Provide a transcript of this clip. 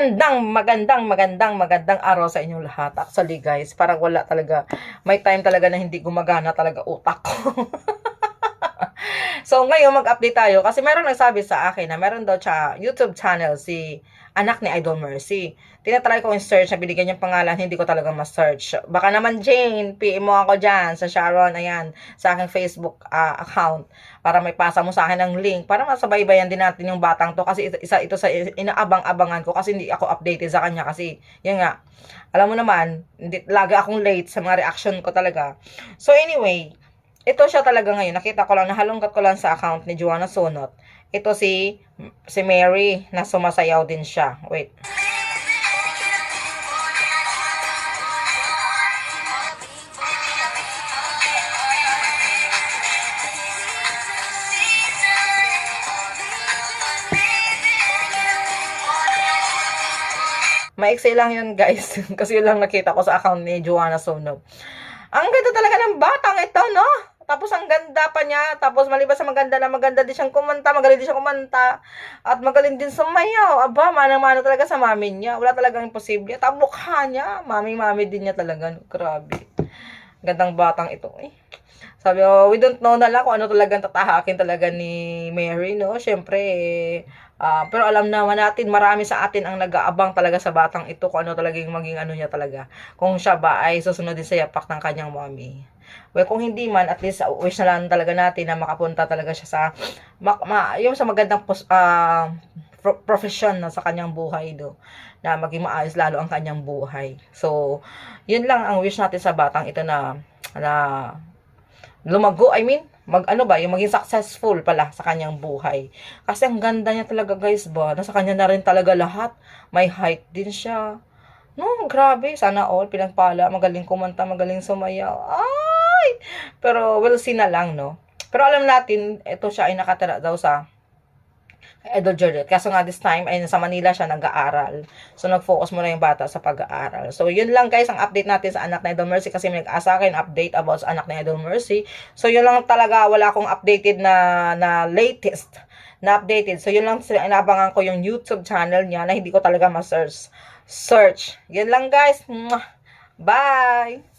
Magandang, magandang, magandang, magandang araw sa inyong lahat. Actually guys, parang wala talaga, may time talaga na hindi gumagana talaga utak ko. so ngayon mag-update tayo kasi meron nagsabi sa akin na meron daw siya YouTube channel si anak ni Idol Mercy. Tinatry ko yung search na binigyan niyang pangalan, hindi ko talaga ma-search. Baka naman Jane, PM mo ako dyan sa Sharon, ayan, sa aking Facebook ah, account para may pasa mo sa akin ng link para masabay-bayan din natin yung batang to kasi isa ito sa inaabang-abangan ko kasi hindi ako updated sa kanya kasi yun nga alam mo naman hindi, lagi akong late sa mga reaction ko talaga so anyway ito siya talaga ngayon nakita ko lang nahalungkat ko lang sa account ni Joanna Sonot ito si si Mary na sumasayaw din siya wait Maiksi lang yun guys. Kasi yun lang nakita ko sa account ni Joanna Sonog. Ang ganda talaga ng batang ito, no? Tapos ang ganda pa niya. Tapos maliban sa maganda na maganda din siyang kumanta. Magaling din siyang kumanta. At magaling din sumayaw. Aba, manang-mana talaga sa mami niya. Wala talagang imposible. At ang mukha niya. Mami-mami din niya talaga. Grabe. Gandang batang ito. Eh. Sabi ko, we don't know na lang kung ano talagang tatahakin talaga ni Mary, no? Siyempre, eh, ah, pero alam naman natin, marami sa atin ang nag-aabang talaga sa batang ito kung ano talaga yung maging ano niya talaga. Kung siya ba ay susunod din sa yapak ng kanyang mommy. Well, kung hindi man, at least uh, wish na lang talaga natin na makapunta talaga siya sa, ma, ma- yung sa magandang pos, ah, pro- profession na sa kanyang buhay do na maging maayos lalo ang kanyang buhay. So, yun lang ang wish natin sa batang ito na na lumago, I mean, mag ano ba, yung maging successful pala sa kanyang buhay. Kasi ang ganda niya talaga guys ba, nasa kanya na rin talaga lahat. May height din siya. No, grabe, sana all pinagpala, magaling kumanta, magaling sumayaw. Ay! Pero we'll see na lang, no. Pero alam natin, ito siya ay nakatira daw sa Idol Juliet. Kaso nga this time ay nasa Manila siya nag-aaral. So nag-focus muna yung bata sa pag-aaral. So yun lang guys ang update natin sa anak na Idol Mercy kasi may nag-asa akin update about sa anak na Idol Mercy. So yun lang talaga wala akong updated na na latest na updated. So yun lang inabangan ko yung YouTube channel niya na hindi ko talaga ma-search. Search. Yun lang guys. Bye!